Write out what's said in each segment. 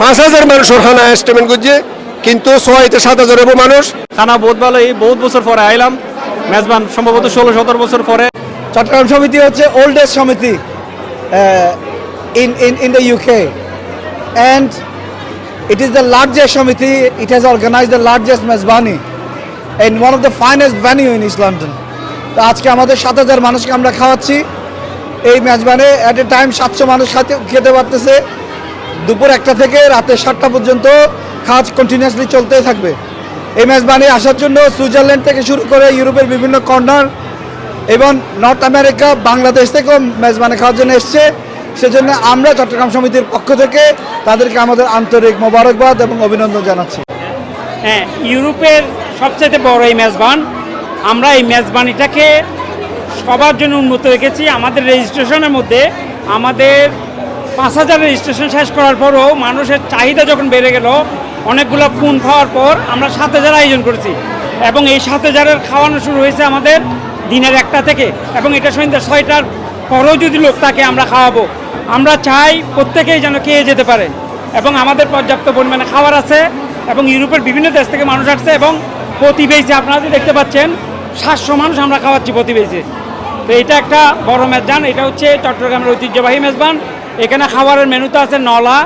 পাঁচ হাজার মানুষ ওখানে এস্টিমেট করছে কিন্তু ছয়তে সাত হাজার হব মানুষ। খানা বহুত ভালো এই বহুত বছর পরে আইলাম। মেজবান সম্ভবত ষোলো সতেরো বছর পরে। চট্টগ্রাম সমিতি হচ্ছে oldest samiti in in in the UK and it is the largest samiti it has organize the largest mezbani in one of the finest venue in East London তো আজকে আমাদের সাত হাজার মানুষকে আমরা খাওয়াচ্ছি। এই মেজবানে অ্যাট এ টাইম সাতশো মানুষ খাতে খেতে পারতেছে। দুপুর একটা থেকে রাতে সাতটা পর্যন্ত কাজ কন্টিনিউয়াসলি চলতেই থাকবে। এই মেজবানি আসার জন্য সুইজারল্যান্ড থেকে শুরু করে ইউরোপের বিভিন্ন কর্নার এবং নর্থ আমেরিকা বাংলাদেশ থেকেও মেজবানি খাওয়ার জন্য এসছে। সেজন্য আমরা চট্টগ্রাম সমিতির পক্ষ থেকে তাদেরকে আমাদের আন্তরিক মোবারকবাদ এবং অভিনন্দন জানাচ্ছি। হ্যাঁ ইউরোপের সবচেয়ে বড় এই মেজবান আমরা এই মেজবানিটাকে সবার জন্য উন্মুক্ত রেখেছি। আমাদের রেজিস্ট্রেশনের মধ্যে আমাদের পাঁচ হাজার রেজিস্ট্রেশন শেষ করার পরও মানুষের চাহিদা যখন বেড়ে গেল, অনেকগুলো ফোন পাওয়ার পর আমরা সাত হাজার আয়োজন করেছি। এবং এই সাত হাজারের খাওয়ানো শুরু হয়েছে আমাদের দিনের একটা থেকে। এবং এটা সন্ধ্যা ছয়টার পরেও যদি লোক তাকে আমরা খাওয়াবো। আমরা চাই প্রত্যেকেই যেন খেয়ে যেতে পারে। এবং আমাদের পর্যাপ্ত পরিমাণে খাবার আছে এবং ইউরোপের বিভিন্ন দেশ থেকে মানুষ আসছে এবং প্রতিবেশী আপনারা দেখতে পাচ্ছেন, সাতশো মানুষ আমরা খাওয়াচ্ছি প্রতিবেশী। তো এটা একটা বড় মেজবান এটা হচ্ছে চট্টগ্রামের ঐতিহ্যবাহী মেজবান এখানে খাবারের মেনুতে আছে নলা,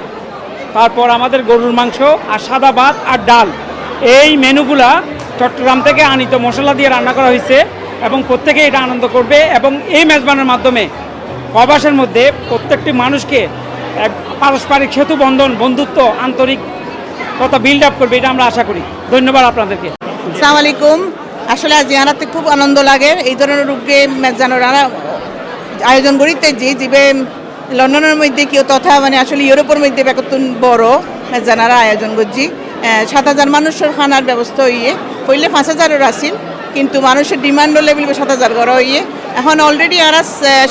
তারপর আমাদের গরুর মাংস আর সাদা ভাত আর ডাল। এই মেনুগুলা চট্টগ্রাম থেকে আনিত মশলা দিয়ে রান্না করা হয়েছে এবং প্রত্যেকে এটা আনন্দ করবে এবং এই মেজবানের মাধ্যমে প্রবাসের মধ্যে প্রত্যেকটি মানুষকে এক পারস্পরিক সেতু বন্ধন বন্ধুত্ব, আন্তরিক কথা বিল্ড আপ করবে, এটা আমরা আশা করি। ধন্যবাদ আপনাদেরকে। সালাম আলাইকুম। আসলে আজ ইয়ানাতে খুব আনন্দ লাগে। এই ধরনের রূপকে মেজানোরা আয়োজন করিতে যে জীবে লন্ডনের মধ্যে কেউ তথা মানে আসলে ইউরোপের মধ্যে বেকতুন বড় জানারা আয়োজন করছি। সাত হাজার মানুষের খানার ব্যবস্থা হইয়ে, হইলে পাঁচ হাজারের আসিল, কিন্তু মানুষের ডিমান্ড লেভেল সাত হাজার করা হইয়ে। এখন অলরেডি আর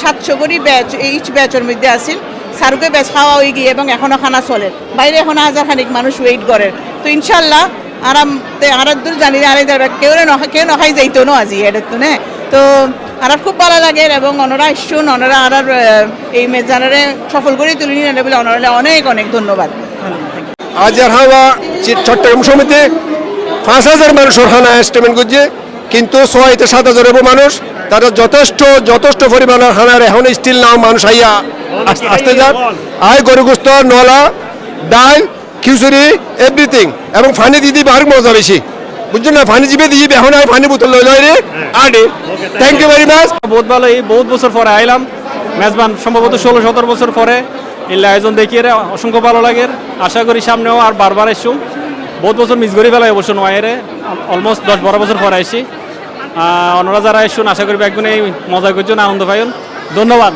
সাতশো করি ব্যাচ ইচ ব্যাচের মধ্যে আসিল। সারুকে ব্যাচ খাওয়া হয়ে গিয়ে এবং এখনও খানা চলে। বাইরে এখন হাজার খানিক মানুষ ওয়েট করে। তো ইনশাল্লাহ আরাম, তে আর দূর জানি আরে কেউ কেউ নখাই যাইতো না আজি, এটার তো তো আর খুব ভালো লাগে এবং অনরা ইস্যুন অনরা আর এই মেজানারে সফল করে তুলি নিয়ে বলে অনরা অনেক অনেক ধন্যবাদ। আজ আর হাওয়া চট্টগ্রাম সমিতি পাঁচ হাজার মানুষ ওখানে এস্টিমেট করছে কিন্তু ছয়তে সাত হাজার মানুষ, তারা যথেষ্ট যথেষ্ট পরিমাণের হানার এখন স্টিল নাও মানুষ আইয়া আস- আসতে যান আয় গরুগুস্ত নলা, ডাল, খিচুড়ি এভরিথিং এবং ফানি দিয়ে দিবে আর মজা বেশি। বুঝছেন না? ফানি দিবে দিয়ে এখন আর ফানি বোতল লই রে। আডে থ্যাংক ইউ ভেরি মাচ বহুত ভালো, এই বহুত বছর পরে আইলাম। মেজবান সম্ভবত ষোলো সতেরো বছর পরে। এই আয়োজন দেখিয়ে অসংখ্য ভালো লাগে। আশা করি সামনেও আর বারবার এসুম বহুত বছর মিস করি ফেলাই অবশ্য নয়েরে অলমোস্ট দশ বারো বছর পরে আইসি অন্যরা যারা এসুন আশা করি একদিন এই মজা করছেন, আনন্দ পাইন। ধন্যবাদ।